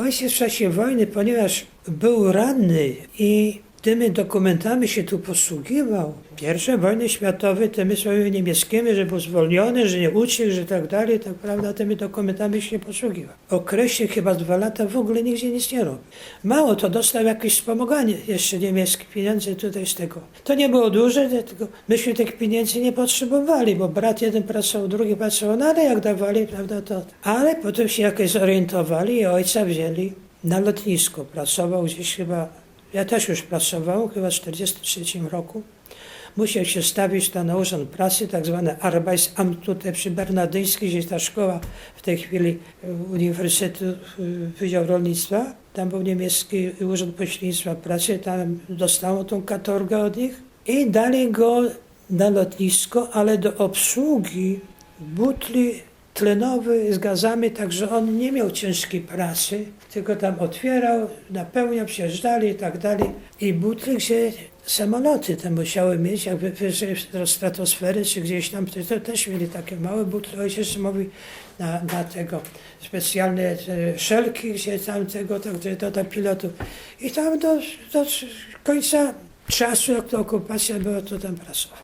Ojciec w czasie wojny, ponieważ był ranny i tymi dokumentami się tu posługiwał, pierwsze wojny światowe, tymi swoimi niemieckimi, że był zwolniony, że nie uciekł, że tak dalej, tak prawda, tymi dokumentami się posługiwał. W okresie chyba dwa lata w ogóle nigdzie nic nie robił. Mało to dostał jakieś wspomaganie jeszcze niemieckie pieniądze tutaj z tego. To nie było duże, tylko myśmy tych pieniędzy nie potrzebowali, bo brat jeden pracował, drugi pracował, no ale jak dawali, prawda, to... Ale potem się jakoś zorientowali i ojca wzięli na lotnisko. Pracował gdzieś chyba, ja też już pracowałem, chyba w 1943 roku. Musiał się stawić na urząd pracy, tak zwane Arbeitsamt tutaj przy Bernardyńskiej, gdzie ta szkoła w tej chwili e, Uniwersytetu e, Wydział Rolnictwa. Tam był niemiecki Urząd Pośrednictwa Pracy, tam dostało tą katorgę od nich i dali go na lotnisko, ale do obsługi butli tlenowy z gazami, także on nie miał ciężkiej pracy, tylko tam otwierał, napełniał, przyjeżdżali i tak dalej. I butli, gdzie samoloty tam musiały mieć, jakby wyżej do stratosfery, czy gdzieś tam, to, to też mieli takie małe butli. Ojciec mówi na, na tego specjalne e, szelki, gdzie tam tego, tak, do, do pilotów. I tam do, do końca czasu, jak to okupacja była, to tam pracował.